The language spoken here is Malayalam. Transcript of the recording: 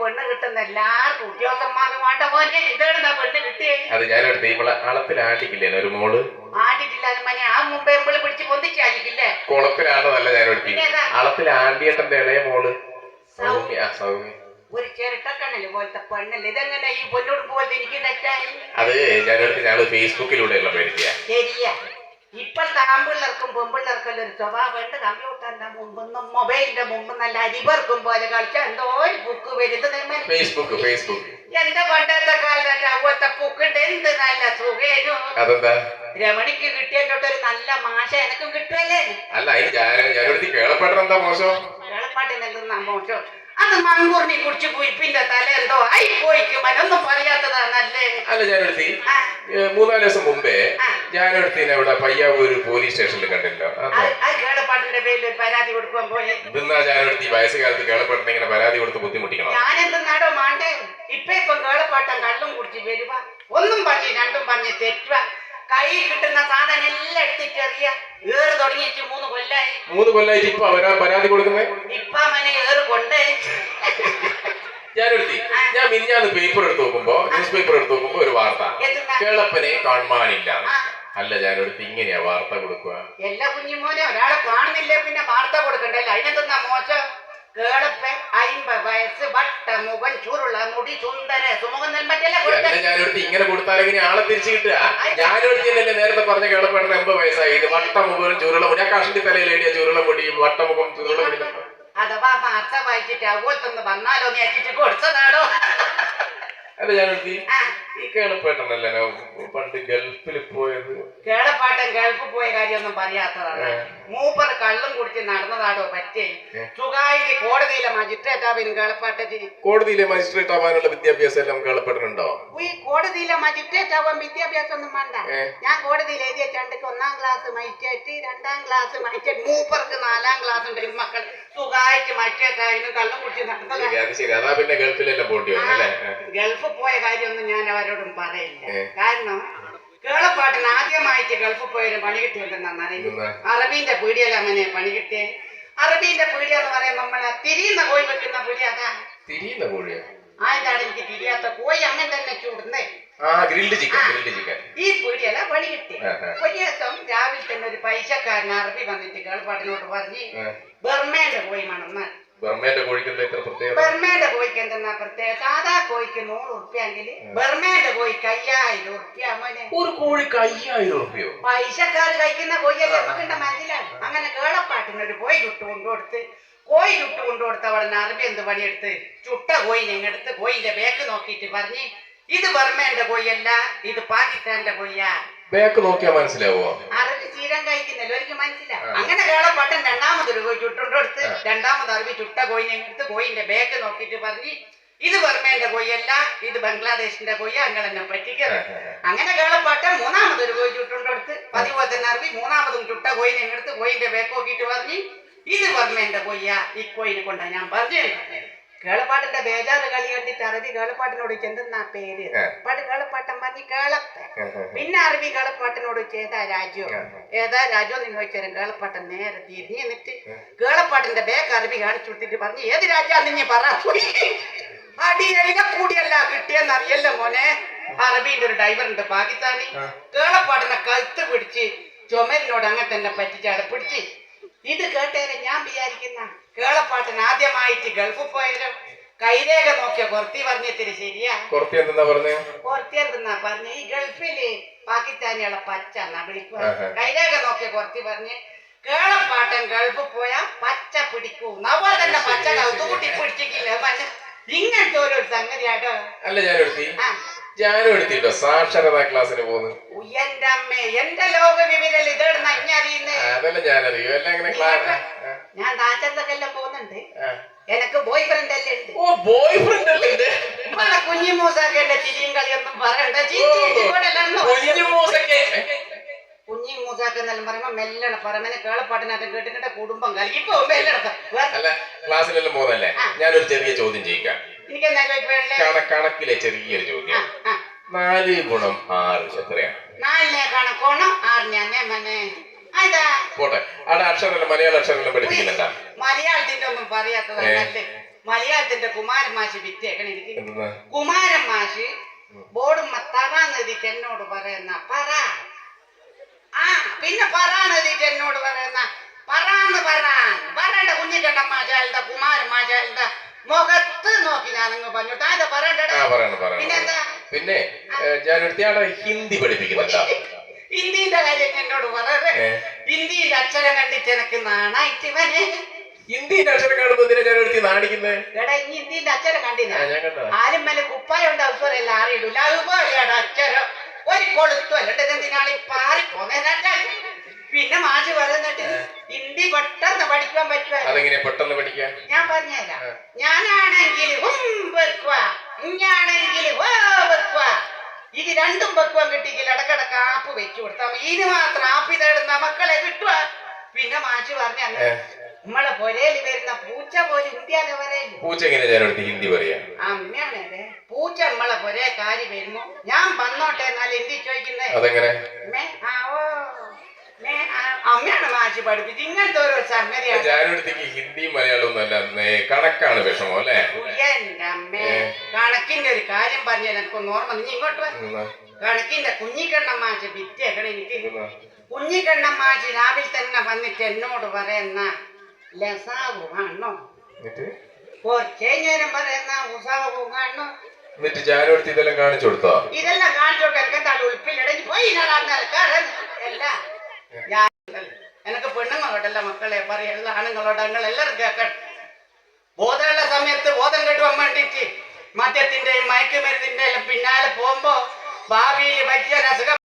പെണ്ണ് കിട്ടുന്ന എല്ലാവർക്കും ഉദ്യോഗസ്ഥന്മാരും വേണ്ട പോലെ ഇതെടുത്താ പെണ്ണ് കിട്ടിയേ? അത് ഞാനെടുത്ത് ഇവളെ അളത്തിൽ ആണ്ടിക്കില്ലേ ഒരു മോൾ. ആട്ടിട്ടില്ലാതെ മനെ ആ മുമ്പേ എമ്പിൾ പിടിച്ച് പൊന്തിച്ചായിരിക്കില്ലേ കുളത്തിലാണ്ടതല്ല ഞാനെടുത്തി പിന്നേതാ? ഇളയ മോൾ. സൗമ്യ. ആ, സൗമ്യ. ഒരു ചിരട്ടക്കണ്ണൽ പോലത്തെ പെണ്ണല്ലേ? ഇതെങ്ങനെ ഈ പൊന്നോട് പോലത്തെ എനിക്ക് തെറ്റായി? അത് ഞാനെടുത്ത് ഞാൻ ഫേസ്ബുക്കിലൂടെയുള്ള പരിചയ ശരിയാ. ഇപ്പോഴത്തെ ആമ്പിള്ളേർക്കും പെമ്പിള്ളർക്കും ഒരു സ്വഭാവമുണ്ട് കമ്പ്യൂട്ടറിന്റെ മുമ്പൊന്നും മൊബൈലിന്റെ മുമ്പ് നല്ല അരിവർക്കും പോലെ കളിച്ച എന്തോ ഒരു ബുക്ക് വരുന്നത് ഫേസ്ബുക്ക് ഫേസ്ബുക്ക് എന്റെ പണ്ടത്തെ കാലത്ത് അവത്തെ പൂക്കുണ്ട് എന്ത് നല്ല സുഖേനു. രമണിക്ക് ഒരു നല്ല മാഷ എനക്കും കിട്ടുമല്ലേ അല്ല അതിന് ഞാൻ ഞാനെടുത്ത് കേളപ്പെട്ട എന്താ മോശം? മോശം? അത് മങ്കൂറിനെ കുറിച്ച് കുയിപ്പിന്റെ തല എന്തോ ആയി പോയിക്കും അതൊന്നും പറയാത്തതാ നല്ലേ? അല്ല ആ, മൂന്നാൽ ദിവസം മുമ്പേ ആ. ഞാനെടുത്തിന് ഇവിടെ പയ്യാവൂര് പോലീസ് സ്റ്റേഷനിൽ കണ്ടില്ലോ കേളപ്പാട്ടിന്റെ പേരിൽ പരാതി കൊടുക്കാൻ പോയെ. ഞാൻ ഞാനെടുത്ത് ഈ വയസ്സുകാലത്ത് കേളപ്പെട്ട ഇങ്ങനെ പരാതി കൊടുത്ത് ബുദ്ധിമുട്ടിക്കണം? ഞാനെന്തെന്നാടോ മാണ്ടേ? ഇപ്പൊ ഇപ്പൊ കേളപ്പാട്ടം കള്ളും കുടിച്ച് വരുക ഒന്നും പറഞ്ഞ് രണ്ടും പറഞ്ഞ് തെറ്റുക കൈ കിട്ടുന്ന സാധനം എല്ലാം എടുത്തിട്ടെറിയ. ഏറ് തുടങ്ങിയിട്ട് മൂന്ന് കൊല്ലായി. മൂന്ന് കൊല്ലായിട്ട് ഇപ്പൊ അവരാ പരാതി കൊടുക്കുന്നത് ഇപ്പൊ മനെ ഏറ് കൊണ്ടേ. ഞാനെടുത്തി ഞാൻ മിനിഞ്ഞാന്ന് പേപ്പർ എടുത്ത് നോക്കുമ്പോ ന്യൂസ് പേപ്പർ എടുത്ത് നോക്കുമ്പോ ഒരു വാർത്ത. കേളപ്പനെ കാണുവാനില്ല അല്ല ഞാനെടുത്ത് ഇങ്ങനെയാ വാർത്ത കൊടുക്കുക എല്ലാ കുഞ്ഞുമോനെ ഒരാളെ കാണുന്നില്ലേ പിന്നെ വാർത്ത കൊടുക്കണ്ടല്ലോ അതിനെന്താ മോശം? കേളപ്പൻ അയിമ്പത് വയസ്സ് വട്ട ചുരുള മുടി സുന്ദര സുമുഖം നെൽമറ്റല്ലേ ഇങ്ങനെ ആളെ തിരിച്ചു കിട്ടുക? ഞാനെടുത്ത് നേരത്തെ പറഞ്ഞ കേളപ്പേട്ടന് എൺപത് വയസ്സായി. ഇത് വട്ടമുഖം ചുരുള മുടി. ചുരുള മുടി വട്ടമുഖം ചുരുള മുടി. അഥവാ വാർത്ത വായിച്ചിട്ട് വന്നാലോ എന്ന് അല്ല ഈ കേളപ്പേട്ടനല്ലേ പണ്ട് ഗൾഫിൽ പോയത്. കേളപ്പാട്ടൻ ഗൾഫ് പോയ കാര്യമൊന്നും പറയാത്തതാണ്. മൂപ്പർ കള്ളും കുടിച്ച് നടന്നതാടോ പറ്റേ? സുഖായിട്ട് കോടതിയിലെ മജിസ്ട്രേറ്റ് ആവാനും കേളപ്പാട്ടത്തി കോടതിയിലെ മജിസ്ട്രേറ്റ് ആവാനുള്ള വിദ്യാഭ്യാസം എല്ലാം കേളപ്പേട്ടനുണ്ടോ ഈ കോടതിയിലെ മജിസ്ട്രേറ്റ് ആവാൻ വിദ്യാഭ്യാസം ഒന്നും വേണ്ട ഞാൻ കോടതിയിൽ എഴുതിയ ചണ്ടക്ക് ഒന്നാം ക്ലാസ് മജിസ്ട്രേറ്റ് രണ്ടാം ക്ലാസ് മജിസ്ട്രേറ്റ് മൂപ്പർക്ക് നാലാം ക്ലാസ് ഉണ്ട് മക്കൾ സുഖമായിട്ട് മജിസ്ട്രേറ്റ് ആയിരുന്നു കള്ളും കുടിച്ച് നടന്നതാ ശരി അത് ശരി അതാ പിന്നെ ഗൾഫിലെല്ലാം പോണ്ടി വന്നു അല്ലേ. ഗൾഫ് പോയ കാര്യമൊന്നും ഞാൻ അവരോടും പറയില്ല. കാരണം കേളപ്പാട്ടിന് ആദ്യമായിട്ട് ഗൾഫ് പോയൊരു പണി കിട്ടിയിട്ടുണ്ടെന്നാണ്? അറബീന്റെ പീടിയല്ല അങ്ങനെ പണി കിട്ടിയേ അറബീന്റെ പീടിയ എന്ന് പറയുമ്പോൾ നമ്മളെ തിരിയുന്ന കോഴി വെക്കുന്ന പീടിയ അതാ തിരിയുന്ന കോഴിയാ ആയതാണ് എനിക്ക് തിരിയാത്ത കോഴി അങ്ങനെ തന്നെ ചൂടുന്നേ ഈ പീടിയല്ല പണി കിട്ടി. ഒരു ദിവസം രാവിലെ തന്നെ ഒരു പൈസക്കാരൻ അറബി വന്നിട്ട് കേളപ്പാട്ടിനോട് പറഞ്ഞ്. ബർമേന്റെ കോഴി മണന്ന് ബർമേന്റെ കോഴിക്ക് ഇത്ര പ്രത്യേകത? ബർമേന്റെ കോഴിക്ക് എന്താ പ്രത്യേക സാധാ കോഴിക്ക് നൂറ് ഉറുപ്പ്യെങ്കിൽ ബർമേന്റെ കോഴിക്ക് അയ്യായിരം ഉറുപ്പ്യ മോനെ. ഒരു കോഴിക്ക് അയ്യായിരം ഉറുപ്പ്യോ? പൈസക്കാർ കഴിക്കുന്ന കോഴിയല്ലേ നമുക്ക് മനസ്സിലായി അങ്ങനെ കേളപ്പാട്ടിന് ഒരു കോഴി ചുട്ട് കൊണ്ടുകൊടുത്ത്. കോഴി ചുട്ട് കൊണ്ടുകൊടുത്ത അവിടെ അറബി എന്ത് പണിയെടുത്ത്? ചുട്ട കോഴി ഞങ്ങൾ എടുത്ത് കോഴിന്റെ ബേക്ക് നോക്കിയിട്ട് പറഞ്ഞ് ഇത് ബർമേന്റെ കോഴിയല്ല ഇത് പാകിസ്ഥാന്റെ കോഴിയാ. ബാക്ക് നോക്കിയാ മനസ്സിലാവോ? അറബി ചീരം കഴിക്കുന്നില്ല മനസ്സിലാവും. അങ്ങനെ കേളപ്പാട്ടൻ രണ്ടാമതൊരു കോഴി ചുട്ടുകൊടുത്ത് രണ്ടാമത് അറബി ചുട്ട കോഴിനെ എടുത്ത് കോയിന്റെ ബാക്ക് നോക്കിയിട്ട് പറഞ്ഞ് ഇത് ബർമേന്റെ കൊയ്യല്ല ഇത് ബംഗ്ലാദേശിന്റെ കൊയ്യ അങ്ങനെ എന്നെ പറ്റിക്കരുത്. അങ്ങനെ കേളപ്പാട്ടൻ മൂന്നാമതൊരു കോയി ചുട്ടുണ്ടെടുത്ത് പതിപോലെ തന്നെ അറബി മൂന്നാമതും ചുട്ട കോഴിനെ എടുത്ത് കോയിന്റെ ബേക്ക് നോക്കിയിട്ട് പറഞ്ഞ് ഇത് ബർമേന്റെ കൊയ്യ ഈ കോഴിനെ കൊണ്ടാ ഞാൻ പറഞ്ഞു കേളപ്പാട്ടിന്റെ ബേജാറ് കളി കണ്ടിട്ട് അറബി കേളപ്പാട്ടിനോട് ചെന്തെന്നാ പേര്. പാട്ട് കേളപ്പാട്ടം പറഞ്ഞ് കേളപ്പൻ ആ. പിന്നെ അറബി കേളപ്പാട്ടിനോട് ഏതാ രാജ്യോ? ഏതാ രാജ്യോ എന്ന് ചോദിച്ചാലും കേളപ്പാട്ടൻ നേരെ തിരിഞ്ഞ് നിന്നിട്ട് കേളപ്പാട്ടിന്റെ ബേക്ക് അറബി കാണിച്ചു കൊടുത്തിട്ട് പറഞ്ഞ് ഏത് രാജ്യാന്ന് നീ പറ. അടി അതിനെ കൂടിയല്ല കിട്ടിയെന്ന് അറിയല്ലോ മോനെ? അറബിന്റെ ഒരു ഡ്രൈവർ ഉണ്ട് പാകിസ്ഥാനി. കേളപ്പാട്ടിനെ കഴുത്ത് പിടിച്ച് ചുമരിനോട് അങ്ങനെ തന്നെ പറ്റിച്ചാടെ പിടിച്ച് ഇത് കേട്ടേനെ ഞാൻ വിചാരിക്കുന്ന കേളപ്പാട്ടൻ ആദ്യമായിട്ട് ഗൾഫിൽ പോയാലും കൈരേഖ നോക്കിയ കൊർത്തി പറഞ്ഞിട്ട് ശരിയാ? കൊർത്തി എന്തെന്നാ പറഞ്ഞേ? കൊർത്തി എന്തെന്നാ പറഞ്ഞ? ഈ ഗൾഫിൽ പാകിസ്ഥാനികളെ പച്ച വിളിക്കുക. കൈരേഖ നോക്കിയ കൊർത്തി പറഞ്ഞ് കേളപ്പാട്ടൻ ഗൾഫിൽ പോയാ പച്ച പിടിക്കൂ. നവ തന്നെ പച്ച കൗത്തുകൂട്ടി പിടിച്ചിട്ടില്ല? പച്ച ഇങ്ങനത്തെ ഓരോ സംഗതിയാട്ടോ. അല്ല ഞാൻ ഞാനും എടുത്തിട്ടോ. സാക്ഷരതാ ക്ലാസ്സിന് പോകുന്നു എന്റെ ലോക ഇതെടുന്ന അതല്ല ഞാനറിയോ. എല്ലാം ഇങ്ങനെ ക്ലാസ് ഞാൻ പോകുന്നുണ്ട്. എനക്ക് ബോയ് ഫ്രണ്ട് അല്ലേ ഉണ്ട്. ഓ ബോയ് ഫ്രണ്ട് അല്ലേ ഇത്? നമ്മളെ കുഞ്ഞു കളിയൊന്നും പറയണ്ട. മൂസൊക്കെ. കുഞ്ഞി മൂസാക്ക് എന്നെല്ലാം പറയുമ്പോ മെല്ലണ പറമനെ കേളപ്പാട്ടിനാട്ടം കേട്ടിട്ട് കുടുംബം മെല്ലണ അല്ല ക്ലാസ്സിലെല്ലാം പോകുന്നല്ലേ ഞാനൊരു ചെറിയ ചോദ്യം ചെയ്യിക്കാം കണക്കിലെ ചെറിയൊരു ചോദ്യം. നാല് ഗുണം ആറ് എത്രയാണ് പോട്ടെ. അവിടെ അക്ഷരല്ല മലയാള അക്ഷരല്ല പഠിപ്പിക്കുന്നുണ്ടാ. മലയാളത്തിന്റെ ഒന്നും പറയാത്തതല്ലേ മലയാളത്തിന്റെ കുമാരൻ മാഷി വിറ്റേക്കണ എനിക്ക്. കുമാരൻ മാഷ് ബോർഡും തറാന്നെതിട്ട് എന്നോട് പറയുന്ന പറ. ആ പിന്നെ പറഞ്ഞിട്ട് എന്നോട് പറയുന്ന പറയാന്ന് പറയാൻ പറയണ്ട കുഞ്ഞിക്കണ്ട മാഷാളുടെ കുമാരൻ മാഷാളുടെ മുഖത്ത് നോക്കി ഞാൻ നിങ്ങൾ പറഞ്ഞു താഴെ പറയണ്ടടാ പറയണം പറയണം പിന്നെന്താ പിന്നെ ഞാൻ അവിടെ ഹിന്ദി പഠിപ്പിക്കുന്നുണ്ടോ? ഹിന്ദിന്റെ കാര്യം എന്നോട് പറയുന്നത് ഏ? ഹിന്ദിന്റെ അക്ഷരം കണ്ടിട്ട് എനക്ക് നാണായിട്ട് ഇവനെ. ഹിന്ദിന്റെ അക്ഷരം കാണുമ്പോ എന്തിനാ ഞാൻ എടുത്തി നാണിക്കുന്നത് എടാ ഇനി ഹിന്ദിന്റെ അക്ഷരം കണ്ടില്ല ആ, ഞാൻ കണ്ടതാ. ആരും മേലെ കുപ്പായ ഉണ്ട്? അവസരം ആറിയിടൂല അതുപോലെയാണ് അക്ഷരം. ഒരു കൊളുത്തു അല്ലണ്ട് എന്തിനാണ് ഈ പിന്നെ മാഷ് പറയുന്നിട്ട് ഹിന്ദി പെട്ടെന്ന് പഠിക്കാൻ പറ്റുമോ? അതെങ്ങനെ പെട്ടെന്ന് പഠിക്കാൻ? ഞാൻ പറഞ്ഞുതരാം. ഞാനാണെങ്കിൽ ഇഞ്ഞാണെങ്കിൽ ഇത് രണ്ടും വെക്കുവാൻ കിട്ടിയെങ്കിൽ ഇടക്കിടക്ക് ആപ്പ് വെച്ചു കൊടുത്താൽ ഇത് മാത്രം ആപ്പ് ഇതെടുന്ന മക്കളെ കിട്ടുക പിന്നെ മാഷ് പറഞ്ഞ നമ്മളെ പൊരയിൽ വരുന്ന പൂച്ച പോലെ ഹിന്ദിയാണ് വരയില്ല പൂച്ച എങ്ങനെ ഹിന്ദി പറയാ? അമ്മയാണേ പൂച്ച നമ്മളെ പൊരേ കാര്യം വരുമ്പോ ഞാൻ വന്നോട്ടെ എന്നാൽ ഹിന്ദി ചോദിക്കുന്നേ? അതെങ്ങനെ? ആ, ഓ, അമ്മയാണ് മാഷ് പഠിപ്പിച്ച് ഇങ്ങനത്തെ ഓരോ സംഗതിയാണ്. ജാനുവടുത്തേക്ക് ഹിന്ദിയും മലയാളവും ഒന്നും അല്ല കണക്കാണ് വിഷമം അല്ലേ? എന്റെ അമ്മേ. കണക്കിന്റെ ഒരു കാര്യം പറഞ്ഞ എനിക്കൊന്ന് ഓർമ്മ നീ ഇങ്ങോട്ട്? കണക്കിന്റെ കുഞ്ഞിക്കണ്ണം മാഷ് വിറ്റേക്കണ എനിക്ക്. കുഞ്ഞിക്കണ്ണം മാഷ് രാവിലെ തന്നെ വന്നിട്ട് എന്നോട് പറയുന്ന ലസാവു കാണണോ? എന്നിട്ട്? കുറച്ചേ നേരം പറയുന്ന ഉസാവു കാണണോ? എന്നിട്ട് ജാനുവടുത്ത് ഇതെല്ലാം കാണിച്ചു കൊടുത്തോ? ഇതെല്ലാം കാണിച്ചു കൊടുക്കാൻ ഉൾപ്പില്ലടങ്ങി പോയി? അല്ല ഞാൻ എനക്ക് പെണ്ണുങ്ങളോടല്ല മക്കളെ പറയുള്ള ആണുങ്ങളോട് നിങ്ങൾ എല്ലാവരും കേൾക്കണം ബോധമുള്ള സമയത്ത് ബോധം കെട്ടുവാൻ വേണ്ടിയിട്ട് മദ്യത്തിന്റെയും മയക്കുമരുന്നിന്റെയും പിന്നാലെ പോകുമ്പോ ഭാവിയിൽ വലിയൊരു അസുഖം